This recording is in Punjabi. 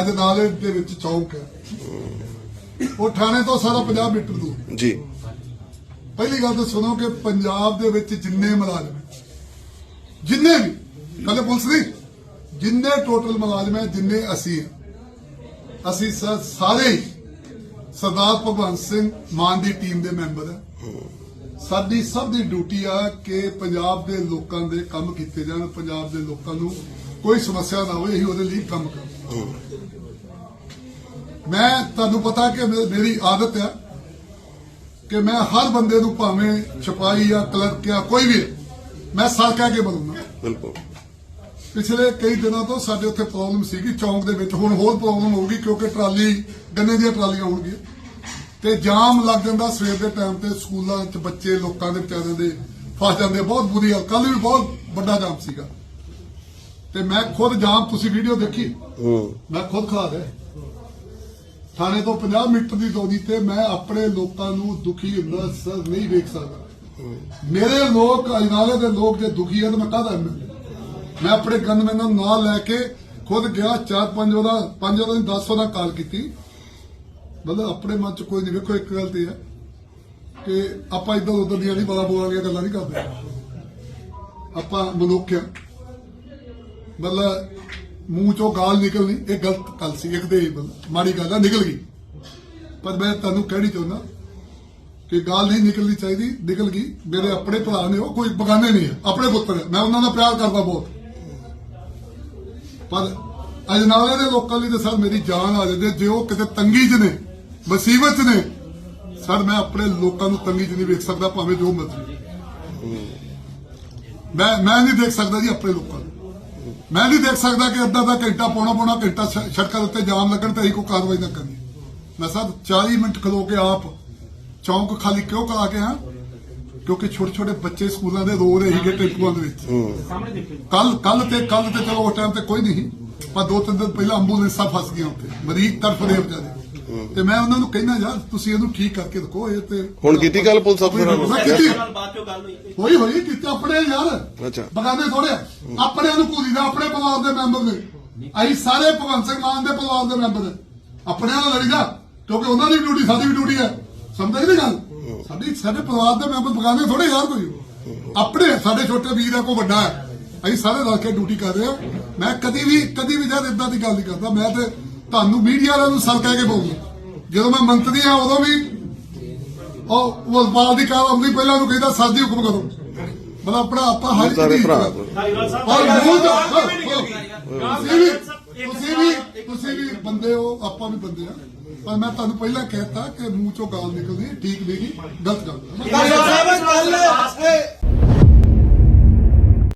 ਅਜਨਾਲੇ ਦੇ ਵਿੱਚ ਚੌਂਕ ਹੈ। ਉਹ ਥਾਣੇ ਤੋਂ ਸਾਰਾ 50 ਮੀਟਰ ਦੂਰ। ਜੀ। ਪਹਿਲੀ ਗੱਲ ਤਾਂ ਸੁਣੋ ਕਿ ਪੰਜਾਬ ਦੇ ਵਿੱਚ ਜਿੰਨੇ ਮੁਲਾਜ਼ਮ ਜਿੰਨੇ ਵੀ ਕੱਲੇ ਪੁਲਿਸ ਨਹੀਂ ਜਿੰਨੇ ਟੋਟਲ ਮੁਲਾਜ਼ਮ ਹੈ ਜਿੰਨੇ ਅਸੀਂ ਅਸੀਂ ਸਾਰੇ ਸਰਦਾਰ ਭਗਵੰਤ ਸਿੰਘ ਮਾਨ ਦੀ ਟੀਮ ਦੇ ਮੈਂਬਰ ਹੈ। ਸਾਡੀ ਸਭ ਦੀ ਡਿਊਟੀ ਆ ਕਿ ਪੰਜਾਬ ਦੇ ਲੋਕਾਂ ਦੇ ਕੰਮ ਕੀਤੇ ਜਾਣ ਪੰਜਾਬ ਦੇ ਲੋਕਾਂ ਨੂੰ ਕੋਈ ਸਮੱਸਿਆ ਨਾ ਹੋਵੇ ਅਸੀਂ ਉਹਦੇ ਲਈ ਕੰਮ ਕਰਾਂਗੇ। ਮੈਂ ਤੁਹਾਨੂੰ ਪਤਾ ਕਿ ਮੇਰੀ ਆਦਤ ਹੈ ਕਿ ਮੈਂ ਹਰ ਬੰਦੇ ਨੂੰ ਭਾਵੇਂ ਛਪਾਈ ਜਾਂ ਕਲਰਕ ਜਾਂ ਕੋਈ ਵੀ ਹੈ, ਮੈਂ ਸਰ ਕਹਿ ਕੇ ਬੋਲੂੰਗਾ ਬਿਲਕੁਲ। ਪਿਛਲੇ ਕਈ ਦਿਨਾਂ ਤੋਂ ਸਾਡੇ ਉੱਥੇ ਪ੍ਰੋਬਲਮ ਸੀਗੀ ਚੌਂਕ ਦੇ ਵਿੱਚ। ਹੁਣ ਹੋਰ ਪ੍ਰੋਬਲਮ ਹੋਊਗੀ ਕਿਉਂਕਿ ਟਰਾਲੀ ਗੰਨੇ ਦੀਆਂ ਟਰਾਲੀਆਂ ਹੋਣਗੀਆਂ। ਤੇ ਜਾਮ ਲੱਗ ਜਾਂਦਾ ਸਵੇਰ ਦੇ ਟਾਈਮ ਤੇ ਸਕੂਲਾਂ ਵਿੱਚ ਬੱਚੇ ਲੋਕਾਂ ਦੇ ਵਿਚਾਰਿਆਂ ਦੇ ਫਸ ਜਾਂਦੇ ਬਹੁਤ ਬੁਰੀ ਹਾਲ। ਕੱਲ ਵੀ ਬਹੁਤ ਵੱਡਾ ਜਾਮ ਸੀਗਾ। ਤੇ ਮੈਂ ਖੁਦ ਜਾਮ ਤੁਸੀਂ ਵੀਡੀਓ ਦੇਖੀ? ਮੈਂ ਖੁਦ ਖਾ ਰਿਹਾ। ਥਾਣੇ ਤੋਂ 50 ਮੀਟਰ ਦੀ ਦੂਰੀ ਤੇ ਮੈਂ ਆਪਣੇ ਲੋਕਾਂ ਨੂੰ ਦੁਖੀ ਹੁੰਦਾ ਸਰ ਨਹੀਂ ਵੇਖ ਸਕਦਾ। ਮੇਰੇ ਲੋਕ ਅਜਨਾਲੇ ਦੇ ਲੋਕ ਜੇ ਦੁਖੀ ਹਨ ਮੈਂ ਕਾਹਦਾ ਮੈਂ ਆਪਣੇ ਗਨਮੈਨਾਂ ਨੂੰ ਨਾਲ ਲੈ ਕੇ ਖੁਦ ਗਿਆ ਚਾਰ ਪੰਜ ਉਹਦਾ ਪੰਜ ਉਹਦਾ 10 ਉਹਦਾ ਕਾਲ ਕੀਤੀ। ਮਤਲਬ ਆਪਣੇ ਮਨ ਚ ਕੋਈ ਨਹੀਂ ਵੇਖੋ ਇੱਕ ਗੱਲ ਤੇ ਹੈ ਕਿ ਆਪਾਂ ਇਦਾਂ ਉਧਰ ਦੀਆਂ ਨਹੀਂ ਬੜਾ ਬੋਲਾਂ ਦੀਆਂ ਗੱਲਾਂ ਨਹੀਂ ਕਰਦੇ। ਆਪਾਂ ਮਨੁੱਖ ਆ। ਮਤਲਬ ਮੂੰਹ ਚੋਂ ਗਾਲ ਨਿਕਲਣੀ ਇਹ ਗਲਤ ਗੱਲ ਸੀ ਇੱਕ ਦੇ ਮਾੜੀ ਗੱਲ ਆ ਨਿਕਲ ਗਈ। ਪਰ ਮੈਂ ਤੁਹਾਨੂੰ ਕਹਿਣੀ ਚਾਹੁੰਦਾ ਕਿ ਗਾਲ ਨਹੀਂ ਨਿਕਲਣੀ ਚਾਹੀਦੀ ਨਿਕਲ ਗਈ। ਮੇਰੇ ਆਪਣੇ ਭਰਾ ਨੇ ਉਹ ਕੋਈ ਬਗਾਨੇ ਨਹੀਂ ਹੈ ਆਪਣੇ ਪੁੱਤਰ ਮੈਂ ਉਹਨਾਂ ਦਾ ਪਿਆਰ ਕਰਦਾ ਬਹੁਤ। ਪਰ ਅਜਨਾਲੇ ਦੇ ਲੋਕਾਂ ਲਈ ਤਾਂ ਸਰ ਮੇਰੀ ਜਾਨ ਆ ਜਾਂਦੀ। ਜੇ ਉਹ ਕਿਤੇ ਤੰਗੀ 'ਚ ਨੇ ਮੁਸੀਬਤ 'ਚ ਨੇ ਸਰ ਮੈਂ ਆਪਣੇ ਲੋਕਾਂ ਨੂੰ ਤੰਗੀ 'ਚ ਨਹੀਂ ਵੇਖ ਸਕਦਾ ਭਾਵੇਂ ਜੋ ਮਰਜ਼ੀ। ਮੈਂ ਮੈਂ ਨਹੀਂ ਦੇਖ ਸਕਦਾ ਜੀ ਆਪਣੇ ਲੋਕਾਂ ਨੂੰ। ਮੈਂ ਨਹੀਂ ਦੇਖ ਸਕਦਾ ਕਿ ਅੱਧਾ ਦਾ ਘੰਟਾ ਪੌਣਾ ਪੌਣਾ ਘੰਟਾ ਸੜਕਾਂ ਉੱਤੇ ਜਾਮ ਲੱਗਣ ਤੇ ਅਸੀਂ ਕੋਈ ਕਾਰਵਾਈ ਨਾ ਕਰਨੀ ਮੈਂ ਸਰ 40 ਮਿੰਟ ਖਲੋ ਕੇ ਆਪ ਚੌਂਕ ਖਾਲੀ ਕਿਉਂ ਕਰਾ ਕੇ ਆ ਕਿਉਂਕਿ ਛੋਟੇ ਛੋਟੇ ਬੱਚੇ ਸਕੂਲਾਂ ਦੇ ਰੋ ਰਹੇ ਸੀਗੇ ਟੈਂਪੂਆਂ ਦੇ ਵਿੱਚ। ਕੱਲ ਕੱਲ ਤੇ ਕੱਲ ਤੇ ਚਲੋ ਉਸ ਟਾਈਮ ਤੇ ਕੋਈ ਨਹੀਂ ਪਰ ਦੋ ਤਿੰਨ ਦਿਨ ਪਹਿਲਾਂ ਐਂਬੂਲੈਂਸਾਂ ਫਸ ਗਈਆਂ ਉੱਥੇ। ਮਰੀਜ਼ ਤੜਫ ਰਹੇ ਵਿਚਾਰੇ। ਤੇ ਮੈਂ ਉਹਨਾਂ ਨੂੰ ਕਹਿਣਾ ਯਾਰ ਤੁਸੀਂ ਇਹਨੂੰ ਠੀਕ ਕਰਕੇ ਰੱਖੋ ਇਹ ਤੇ ਹੁਣ ਕੀਤੀ ਗੱਲ ਪੁਲਿਸ ਅਫਸਰਾਂ ਮੈਂ ਗੱਲ ਹੋਈ। ਹੋਈ ਹੋਈ ਕਿਤੇ ਆਪਣੇ ਯਾਰ। ਅੱਛਾ। ਬਗਾਨੇ ਥੋੜੇ ਆਪਣੇ ਨੂੰ ਭੂਰੀ ਦਾ ਆਪਣੇ ਪਰਿਵਾਰ ਦੇ ਮੈਂਬਰ ਨੇ ਅਸੀਂ ਸਾਰੇ ਭਗਵੰਤ ਸਿੰਘ ਮਾਨ ਦੇ ਪਰਿਵਾਰ ਦੇ ਮੈਂਬਰ ਨੇ ਆਪਣਿਆਂ ਨਾਲ ਲੜੀਦਾ ਕਿਉਂਕਿ ਉਹਨਾਂ ਦੀ ਵੀ ਡਿਊਟੀ ਸਾਡੀ ਵੀ ਡਿਊਟੀ ਹੈ ਸਮਝਦੇ ਨਹੀਂ ਗੱਲ? ਸਾਡੀ ਸਾਡੇ ਪਰਿਵਾਰ ਦੇ ਮੈਂਬਰ ਬਗਾਨੇ ਥੋੜੇ ਯਾਰ ਕੋਈ। ਆਪਣੇ ਸਾਡੇ ਛੋਟੇ ਵੀਰ ਆ ਕੋ ਵੱਡਾ ਹੈ ਅਸੀਂ ਸਾਰੇ ਰਲ ਕੇ ਡਿਊਟੀ ਕਰ ਰਹੇ ਹਾਂ ਮੈਂ ਕਦੀ ਵੀ ਕਦੀ ਵੀ ਜਦ ਇਦਾਂ ਦੀ ਗੱਲ ਨਹੀਂ ਕਰਦਾ। ਮੈਂ ਤੇ ਤੁਹਾਨੂੰ ਮੀਡੀਆ ਵਾਲਿਆਂ ਨੂੰ ਸਰ ਕਹਿ ਕੇ ਬੋਲਦਾ। ਜਦੋਂ ਮੈਂ ਮੰਤਰੀ ਆ ਉਦੋਂ ਵੀ ਉਹ ਵਸਪਾਲ ਦੀ ਕਾਰ ਆਉਂਦੀ ਪਹਿਲਾਂ ਨੂੰ ਕਹਿੰਦਾ ਸਰ ਜੀ ਹੁਕਮ ਕਰੋ। ਮਤਲਬ ਆਪਣਾ ਆਪਾਂ ਹਰ ਇੱਕ ਸਾਰੇ ਭਰਾ ਸਾਹਿਬ ਮੂੰਹ ਸਾਹਿਬ। ਤੁਸੀਂ ਵੀ ਤੁਸੀਂ ਵੀ ਤੁਸੀਂ ਵੀ ਬੰਦੇ ਹੋ ਆਪਾਂ ਵੀ ਬੰਦੇ ਆ। ਪਰ ਮੈਂ ਤੁਹਾਨੂੰ ਪਹਿਲਾਂ ਕਹਿਤਾ ਕਿ ਮੂੰਹ ਚੋਂ ਗਾਲ ਨਿਕਲਦੀ ਠੀਕ ਨਹੀਂ ਗਲਤ ਗੱਲ ਹੈ।